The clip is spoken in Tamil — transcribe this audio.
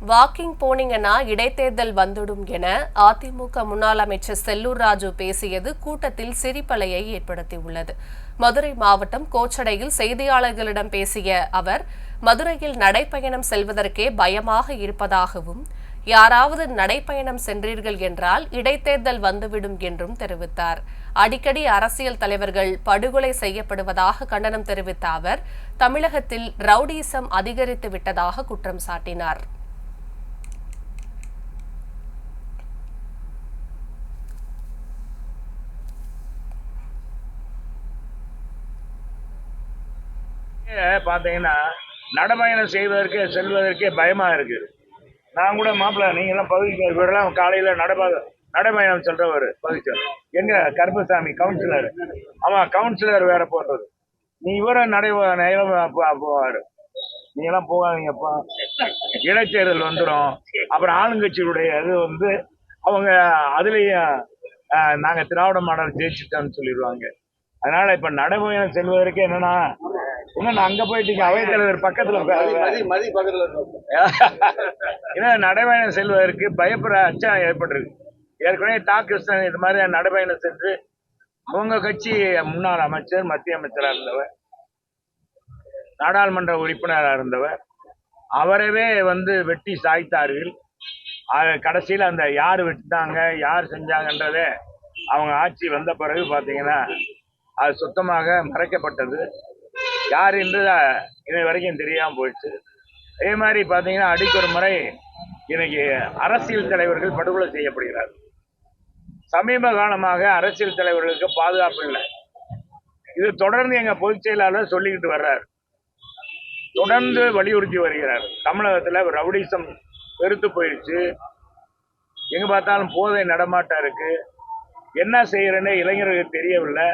வாக்கிங் போனீங்கன்னா இடைத்தேர்தல் வந்துடும் என அதிமுக முன்னாள் அமைச்சர் செல்லூர் ராஜு பேசியது கூட்டத்தில் சிரிப்பலையை ஏற்படுத்தியுள்ளது. மதுரை மாவட்டம் கோச்சடையில் செய்தியாளர்களிடம் பேசிய அவர் மதுரையில் நடைப்பயணம் செல்வதற்கே பயமாக இருப்பதாகவும் யாராவது நடைப்பயணம் சென்றீர்கள் என்றால் இடைத்தேர்தல் வந்துவிடும் என்றும் தெரிவித்தார். அடிக்கடி அரசியல் தலைவர்கள் படுகொலை செய்யப்படுவதாக கண்டனம் தெரிவித்த அவர் தமிழகத்தில் ரவுடிசம் அதிகரித்து விட்டதாக குற்றம் சாட்டினார். பார்த்தீங்கன்னா நடைபயணம் செய்வதற்கே செல்வதற்கே பயமா இருக்குது. நான் கூட மாப்பிள்ள நீங்க எல்லாம் பகுதிக்கு இவரெல்லாம் காலையில நடப நடைபயணம் செல்றவர் பகுதிச்சார் எங்க? கருப்பசாமி கவுன்சிலர். ஆமா கவுன்சிலர் வேற போடுறது. நீ இவரும் நடை போவாரு. நீ எல்லாம் போகாதீங்கப்பா இடைத்தேர்தல் வந்துடும் அப்புறம் ஆளுங்கட்சியுடைய இது வந்து அவங்க அதுலயும் ஆஹ், நாங்க திராவிட மாடல் ஜெயிச்சிட்டோம்னு சொல்லிடுவாங்க. அதனால இப்ப நடைபயணம் செல்வதற்கு என்னன்னா இன்னும் அங்க போயிட்டீங்க அவைத் தலைவர் பக்கத்துல. மதி ஏன்னா நடைபயணம் செல்வதற்கு பயப்படுற அச்சம் ஏற்பட்டிருக்கு. ஏற்கனவே தா கிருஷ்ணன் இது மாதிரி நடைபயணம் சென்று அவங்க கட்சி முன்னாள் அமைச்சர் மத்திய அமைச்சராக இருந்தவர் நாடாளுமன்ற உறுப்பினராக இருந்தவர் அவரவே வந்து வெட்டி சாய்த்தார்கள். கடைசியில் அந்த யார் வெட்டினாங்க யார் செஞ்சாங்கன்றதே அவங்க ஆட்சி வந்த பிறகு பார்த்தீங்கன்னா அது சுத்தமாக மறைக்கப்பட்டது. யார் என்று இது வரைக்கும் தெரியாமல் போயிடுச்சு. அதே மாதிரி பார்த்தீங்கன்னா அடிக்கொரு முறை இன்னைக்கு அரசியல் தலைவர்கள் படுகொலை செய்யப்படுகிறார். சமீப காலமாக அரசியல் தலைவர்களுக்கு பாதுகாப்பு இல்லை. இது தொடர்ந்து எங்கள் பொதுச் செயலாளர் சொல்லிக்கிட்டு வர்றார். தொடர்ந்து வலியுறுத்தி வருகிறார். தமிழகத்தில் ரவுடிசம் பெருத்து போயிடுச்சு. எங்கே பார்த்தாலும் போதை நடமாட்டம் இருக்குது என்ன செய்கிறேன்னு இளைஞர்களுக்கு தெரியவில்லை.